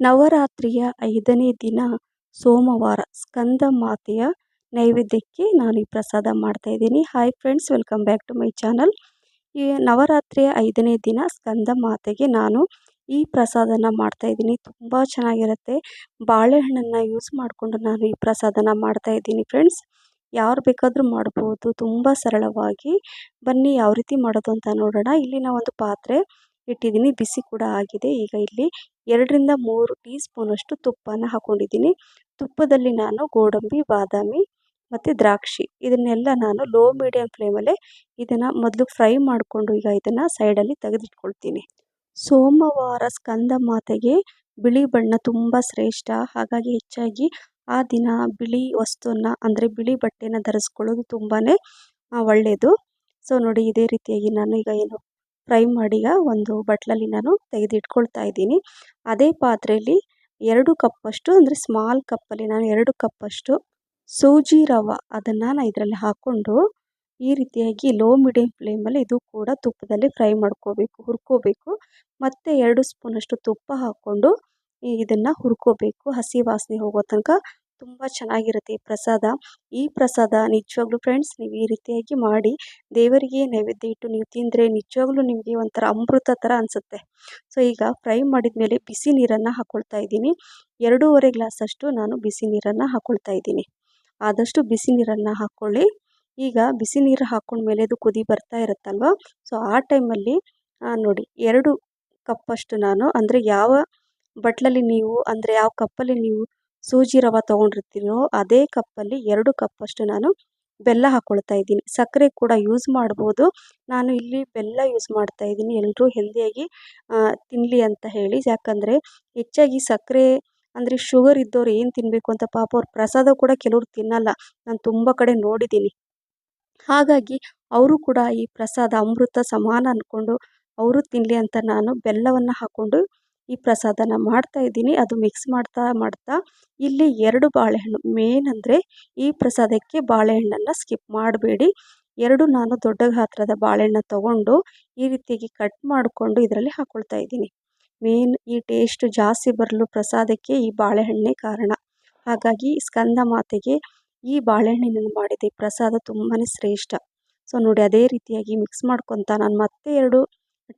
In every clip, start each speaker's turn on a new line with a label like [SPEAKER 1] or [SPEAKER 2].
[SPEAKER 1] ನವರಾತ್ರಿಯ ಐದನೇ ದಿನ ಸೋಮವಾರ ಸ್ಕಂದ ಮಾತೆಯ ನೈವೇದ್ಯಕ್ಕೆ ನಾನು ಈ ಪ್ರಸಾದ ಮಾಡ್ತಾ ಇದ್ದೀನಿ. Hi friends welcome back to my channel ಈ ನವರಾತ್ರಿಯ ಐದನೇ ದಿನ ಸ್ಕಂದ ಮಾತೆಗೆ ನಾನು ಈ ಪ್ರಸಾದನ ಮಾಡ್ತಾ ಇದ್ದೀನಿ. ತುಂಬ ಚೆನ್ನಾಗಿರುತ್ತೆ. ಬಾಳೆಹಣ್ಣನ್ನು ಯೂಸ್ ಮಾಡಿಕೊಂಡು ನಾನು ಈ ಪ್ರಸಾದನ ಮಾಡ್ತಾ ಇದ್ದೀನಿ ಫ್ರೆಂಡ್ಸ್ ಯಾರು ಬೇಕಾದರೂ ಮಾಡ್ಬೋದು. ತುಂಬ ಸರಳವಾಗಿ. ಬನ್ನಿ, ಯಾವ ರೀತಿ ಮಾಡೋದು ಅಂತ ನೋಡೋಣ. ಇಲ್ಲಿನ ಒಂದು ಪಾತ್ರೆ ಇಟ್ಟಿದ್ದೀನಿ. ಬಿಸಿ ಕೂಡ ಆಗಿದೆ. ಈಗ ಇಲ್ಲಿ ಎರಡರಿಂದ ಮೂರು ಟೀ ಸ್ಪೂನಷ್ಟು ತುಪ್ಪನ ಹಾಕೊಂಡಿದ್ದೀನಿ. ತುಪ್ಪದಲ್ಲಿ ನಾನು ಗೋಡಂಬಿ, ಬಾದಾಮಿ ಮತ್ತು ದ್ರಾಕ್ಷಿ ಇದನ್ನೆಲ್ಲ ನಾನು ಲೋ ಮೀಡಿಯಮ್ ಫ್ಲೇಮಲ್ಲೇ ಇದನ್ನು ಮೊದಲು ಫ್ರೈ ಮಾಡಿಕೊಂಡು ಈಗ ಇದನ್ನು ಸೈಡಲ್ಲಿ ತೆಗೆದಿಟ್ಕೊಳ್ತೀನಿ. ಸೋಮವಾರ ಸ್ಕಂದ ಮಾತೆಗೆ ಬಿಳಿ ಬಣ್ಣ ತುಂಬ ಶ್ರೇಷ್ಠ. ಹಾಗಾಗಿ ಹೆಚ್ಚಾಗಿ ಆ ದಿನ ಬಿಳಿ ವಸ್ತುವನ್ನು ಅಂದರೆ ಬಿಳಿ ಬಟ್ಟೆನ ಧರಿಸ್ಕೊಳ್ಳೋದು ತುಂಬಾ ಒಳ್ಳೆಯದು ಸೊ ನೋಡಿ ಇದೇ ರೀತಿಯಾಗಿ ನಾನು ಈಗ ಏನು ಫ್ರೈ ಮಾಡಿ ಒಂದು ಬಟ್ಲಲ್ಲಿ ನಾನು ತೆಗೆದಿಟ್ಕೊಳ್ತಾ ಇದ್ದೀನಿ. ಅದೇ ಪಾತ್ರೆಯಲ್ಲಿ ಎರಡು ಕಪ್ಪಷ್ಟು, ಅಂದರೆ ಸ್ಮಾಲ್ ಕಪ್ಪಲ್ಲಿ ನಾನು ಎರಡು ಕಪ್ಪಷ್ಟು ಸೂಜಿ ರವೆ ಅದನ್ನು ನಾನು ಇದರಲ್ಲಿ ಹಾಕ್ಕೊಂಡು ಈ ರೀತಿಯಾಗಿ ಲೋ ಮೀಡಿಯಮ್ ಫ್ಲೇಮಲ್ಲಿ ಇದು ಕೂಡ ತುಪ್ಪದಲ್ಲಿ ಫ್ರೈ ಮಾಡ್ಕೋಬೇಕು, ಹುರ್ಕೋಬೇಕು. ಮತ್ತು ಎರಡು ಸ್ಪೂನಷ್ಟು ತುಪ್ಪ ಹಾಕ್ಕೊಂಡು ಇದನ್ನು ಹುರ್ಕೋಬೇಕು. ಹಸಿ ವಾಸನೆ ಹೋಗೋ ತನಕ ತುಂಬ ಚೆನ್ನಾಗಿರುತ್ತೆ ಈ ಪ್ರಸಾದ. ಈ ಪ್ರಸಾದ ನಿಜವಾಗ್ಲೂ ಫ್ರೆಂಡ್ಸ್ ನೀವು ಈ ರೀತಿಯಾಗಿ ಮಾಡಿ ದೇವರಿಗೆ ನೈವೇದ್ಯ ಇಟ್ಟು ನೀವು ತಿಂದರೆ ನಿಜವಾಗ್ಲೂ ನಿಮಗೆ ಒಂಥರ ಅಮೃತ ಥರ ಅನಿಸುತ್ತೆ. ಸೊ ಈಗ ಫ್ರೈ ಮಾಡಿದ ಮೇಲೆ ಬಿಸಿ ನೀರನ್ನು ಹಾಕ್ಕೊಳ್ತಾ ಇದ್ದೀನಿ. ಎರಡೂವರೆ ಗ್ಲಾಸಷ್ಟು ನಾನು ಬಿಸಿ ನೀರನ್ನು ಹಾಕ್ಕೊಳ್ತಾ ಇದ್ದೀನಿ. ಆದಷ್ಟು ಬಿಸಿ ನೀರನ್ನು ಹಾಕ್ಕೊಳ್ಳಿ ಈಗ ಬಿಸಿ ನೀರು ಹಾಕ್ಕೊಂಡ್ಮೇಲೆ ಅದು ಕುದಿ ಬರ್ತಾ ಇರುತ್ತಲ್ವ? ಸೊ ಆ ಟೈಮಲ್ಲಿ ನೋಡಿ ಎರಡು ಕಪ್ಪಷ್ಟು ನಾನು, ಅಂದರೆ ಯಾವ ಬಟ್ಲಲ್ಲಿ ನೀವು, ಅಂದರೆ ಯಾವ ಕಪ್ಪಲ್ಲಿ ನೀವು ಸೂಜಿ ರವೆ ತೊಗೊಂಡಿರ್ತೀನೋ, ಅದೇ ಕಪ್ಪಲ್ಲಿ ಎರಡು ಕಪ್ಪಷ್ಟು ನಾನು ಬೆಲ್ಲ ಹಾಕ್ಕೊಳ್ತಾ ಇದ್ದೀನಿ. ಸಕ್ಕರೆ ಕೂಡ ಯೂಸ್ ಮಾಡ್ಬೋದು. ನಾನು ಇಲ್ಲಿ ಬೆಲ್ಲ ಯೂಸ್ ಮಾಡ್ತಾ ಇದ್ದೀನಿ. ಎಲ್ಲರೂ ಹೆಲ್ದಿಯಾಗಿ ತಿನ್ನಲಿ ಅಂತ ಹೇಳಿ. ಯಾಕಂದರೆ ಹೆಚ್ಚಾಗಿ ಸಕ್ಕರೆ ಅಂದರೆ ಶುಗರ್ ಇದ್ದವ್ರು ಏನು ತಿನ್ನಬೇಕು ಅಂತ ಪಾಪ ಅವ್ರು ಪ್ರಸಾದ ಕೂಡ ಕೆಲವ್ರು ತಿನ್ನಲ್ಲ. ನಾನು ತುಂಬ ಕಡೆ ನೋಡಿದ್ದೀನಿ. ಹಾಗಾಗಿ ಅವರು ಕೂಡ ಈ ಪ್ರಸಾದ ಅಮೃತ ಸಮಾನ ಅಂದ್ಕೊಂಡು ಅವರು ತಿನ್ನಲಿ ಅಂತ ನಾನು ಬೆಲ್ಲವನ್ನು ಹಾಕ್ಕೊಂಡು ಈ ಪ್ರಸಾದನ ಮಾಡ್ತಾ ಇದ್ದೀನಿ. ಅದು ಮಿಕ್ಸ್ ಮಾಡ್ತಾ ಮಾಡ್ತಾ ಇಲ್ಲಿ ಎರಡು ಬಾಳೆಹಣ್ಣು. ಮೇನ್ ಅಂದರೆ ಈ ಪ್ರಸಾದಕ್ಕೆ ಬಾಳೆಹಣ್ಣನ್ನು ಸ್ಕಿಪ್ ಮಾಡಬೇಡಿ. ಎರಡು ನಾನು ದೊಡ್ಡ ಗಾತ್ರದ ಬಾಳೆಹಣ್ಣು ತೊಗೊಂಡು ಈ ರೀತಿಯಾಗಿ ಕಟ್ ಮಾಡಿಕೊಂಡು ಇದರಲ್ಲಿ ಹಾಕ್ಕೊಳ್ತಾ ಇದ್ದೀನಿ. ಮೇನ್ ಈ ಟೇಸ್ಟ್ ಜಾಸ್ತಿ ಬರಲು ಪ್ರಸಾದಕ್ಕೆ ಈ ಬಾಳೆಹಣ್ಣೇ ಕಾರಣ. ಹಾಗಾಗಿ ಸ್ಕಂದ ಮಾತೆಗೆ ಈ ಬಾಳೆಹಣ್ಣಿನ ಮಾಡಿದ ಪ್ರಸಾದ ತುಂಬಾ ಶ್ರೇಷ್ಠ. ಸೊ ನೋಡಿ, ಅದೇ ರೀತಿಯಾಗಿ ಮಿಕ್ಸ್ ಮಾಡ್ಕೊತ ನಾನು ಮತ್ತೆ ಎರಡು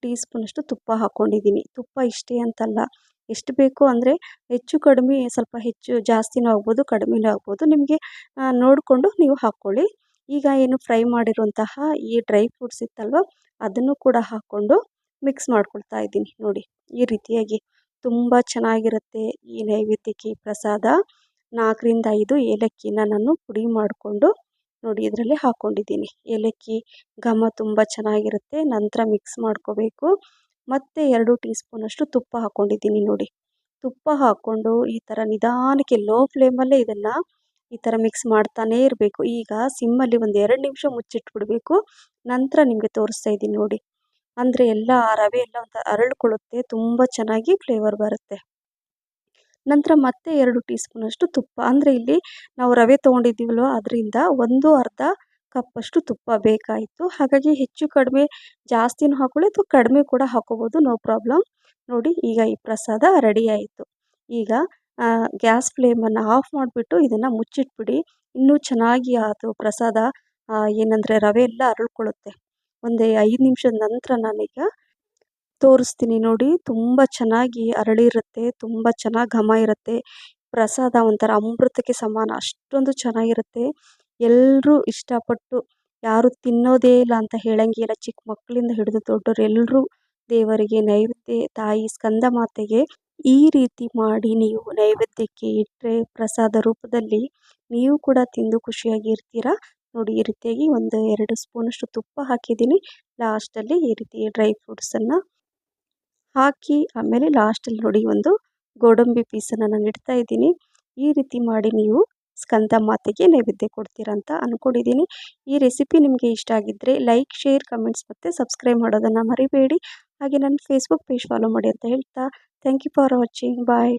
[SPEAKER 1] ಟೀ ಸ್ಪೂನಷ್ಟು ತುಪ್ಪ ಹಾಕ್ಕೊಂಡಿದ್ದೀನಿ ತುಪ್ಪ ಇಷ್ಟೇ ಅಂತಲ್ಲ. ಎಷ್ಟು ಬೇಕು ಅಂದರೆ ಹೆಚ್ಚು ಕಡಿಮೆ, ಸ್ವಲ್ಪ ಹೆಚ್ಚು ಜಾಸ್ತಿನೂ ಆಗ್ಬೋದು, ಕಡಿಮೆನೂ ಆಗ್ಬೋದು. ನಿಮಗೆ ನೋಡಿಕೊಂಡು ನೀವು ಹಾಕ್ಕೊಳ್ಳಿ ಈಗ ಏನು ಫ್ರೈ ಮಾಡಿರುವಂತಹ ಈ ಡ್ರೈ ಫ್ರೂಟ್ಸ್ ಇತ್ತಲ್ವ, ಅದನ್ನು ಕೂಡ ಹಾಕ್ಕೊಂಡು ಮಿಕ್ಸ್ ಮಾಡ್ಕೊಳ್ತಾ ಇದ್ದೀನಿ. ನೋಡಿ, ಈ ರೀತಿಯಾಗಿ ತುಂಬ ಚೆನ್ನಾಗಿರುತ್ತೆ ಈ ನೈವೇದ್ಯಕ್ಕೆ ಪ್ರಸಾದ. ನಾಲ್ಕರಿಂದ ಐದು ಏಲಕ್ಕಿನ ನಾನು ಪುಡಿ ಮಾಡಿಕೊಂಡು ನೋಡಿ ಇದರಲ್ಲಿ ಹಾಕ್ಕೊಂಡಿದ್ದೀನಿ ಏಲಕ್ಕಿ ಘಮ ತುಂಬ ಚೆನ್ನಾಗಿರುತ್ತೆ. ನಂತರ ಮಿಕ್ಸ್ ಮಾಡ್ಕೋಬೇಕು. ಮತ್ತು ಎರಡು ಟೀ ಸ್ಪೂನಷ್ಟು ತುಪ್ಪ ಹಾಕ್ಕೊಂಡಿದ್ದೀನಿ ನೋಡಿ. ತುಪ್ಪ ಹಾಕ್ಕೊಂಡು ಈ ಥರ ನಿಧಾನಕ್ಕೆ ಲೋ ಫ್ಲೇಮಲ್ಲೇ ಇದನ್ನು ಈ ಥರ ಮಿಕ್ಸ್ ಮಾಡ್ತಾನೇ ಇರಬೇಕು. ಈಗ ಸಿಮ್ಮಲ್ಲಿ ಒಂದು ಎರಡು ನಿಮಿಷ ಮುಚ್ಚಿಟ್ಬಿಡಬೇಕು. ನಂತರ ನಿಮಗೆ ತೋರಿಸ್ತಾ ಇದ್ದೀನಿ ನೋಡಿ. ಅಂದರೆ ಎಲ್ಲ ರವೆ ಎಲ್ಲ ಒಂಥರ ಅರಳ್ಕೊಳ್ಳುತ್ತೆ. ತುಂಬ ಚೆನ್ನಾಗಿ ಫ್ಲೇವರ್ ಬರುತ್ತೆ. ನಂತರ ಮತ್ತೆ ಎರಡು ಟೀ ಸ್ಪೂನಷ್ಟು ತುಪ್ಪ. ಅಂದರೆ ಇಲ್ಲಿ ನಾವು ರವೆ ತೊಗೊಂಡಿದ್ದೀವಲ್ವ, ಅದರಿಂದ ಒಂದು ಅರ್ಧ ಕಪ್ಪಷ್ಟು ತುಪ್ಪ ಬೇಕಾಯಿತು. ಹಾಗಾಗಿ ಹೆಚ್ಚು ಕಡಿಮೆ ಜಾಸ್ತಿನೂ ಹಾಕೊಳ್ಳಿ, ಅಥವಾ ಕಡಿಮೆ ಕೂಡ ಹಾಕೋಬೋದು, ನೋ ಪ್ರಾಬ್ಲಮ್. ನೋಡಿ, ಈಗ ಈ ಪ್ರಸಾದ ರೆಡಿ ಆಯಿತು. ಈಗ ಗ್ಯಾಸ್ ಫ್ಲೇಮನ್ನು ಆಫ್ ಮಾಡಿಬಿಟ್ಟು ಇದನ್ನು ಮುಚ್ಚಿಟ್ಬಿಡಿ. ಇನ್ನೂ ಚೆನ್ನಾಗಿ ಅದು ಪ್ರಸಾದ ಏನಂದರೆ ರವೆ ಎಲ್ಲ ಅರಳ್ಕೊಳ್ಳುತ್ತೆ. ಒಂದು ಐದು ನಿಮಿಷದ ನಂತರ ನಾನೀಗ ತೋರಿಸ್ತೀನಿ ನೋಡಿ. ತುಂಬ ಚೆನ್ನಾಗಿ ಅರಳಿರುತ್ತೆ ತುಂಬ ಚೆನ್ನಾಗಿ ಘಮ ಇರುತ್ತೆ. ಪ್ರಸಾದ ಒಂಥರ ಅಮೃತಕ್ಕೆ ಸಮಾನ, ಅಷ್ಟೊಂದು ಚೆನ್ನಾಗಿರುತ್ತೆ. ಎಲ್ಲರೂ ಇಷ್ಟಪಟ್ಟು, ಯಾರು ತಿನ್ನೋದೇ ಇಲ್ಲ ಅಂತ ಹೇಳಂಗಿಲ್ಲ. ಚಿಕ್ಕ ಮಕ್ಕಳಿಂದ ಹಿಡಿದು ದೊಡ್ಡವರು ಎಲ್ಲರೂ ದೇವರಿಗೆ ನೈವೇದ್ಯ, ತಾಯಿ ಸ್ಕಂದ ಮಾತೆಗೆ ಈ ರೀತಿ ಮಾಡಿ ನೀವು ನೈವೇದ್ಯಕ್ಕೆ ಇಟ್ಟರೆ ಪ್ರಸಾದ ರೂಪದಲ್ಲಿ ನೀವು ಕೂಡ ತಿಂದು ಖುಷಿಯಾಗಿ ಇರ್ತೀರಾ ನೋಡಿ, ಈ ರೀತಿಯಾಗಿ ಒಂದು ಎರಡು ಸ್ಪೂನಷ್ಟು ತುಪ್ಪ ಹಾಕಿದ್ದೀನಿ. ಲಾಸ್ಟಲ್ಲಿ ಈ ರೀತಿ ಡ್ರೈ ಫ್ರೂಟ್ಸನ್ನು ಹಾಕಿ ಆಮೇಲೆ ಲಾಸ್ಟಲ್ಲಿ ನೋಡಿ ಒಂದು ಗೋಡಂಬಿ ಪೀಸನ್ನು ನಾನು ಇಡ್ತಾ ಇದ್ದೀನಿ. ಈ ರೀತಿ ಮಾಡಿ ನೀವು ಸ್ಕಂದ ಮಾತೆಗೆ ನೈವೇದ್ಯ ಕೊಡ್ತೀರ ಅಂತ ಅಂದ್ಕೊಂಡಿದ್ದೀನಿ ಈ ರೆಸಿಪಿ ನಿಮಗೆ ಇಷ್ಟ ಆಗಿದ್ದರೆ ಲೈಕ್ ಶೇರ್ ಕಮೆಂಟ್ಸ್ ಮತ್ತು ಸಬ್ಸ್ಕ್ರೈಬ್ ಮಾಡೋದನ್ನು ಮರಿಬೇಡಿ. ಹಾಗೆ ನನ್ನ ಫೇಸ್ಬುಕ್ ಪೇಜ್ ಫಾಲೋ ಮಾಡಿ ಅಂತ ಹೇಳ್ತಾ thank you for watching bye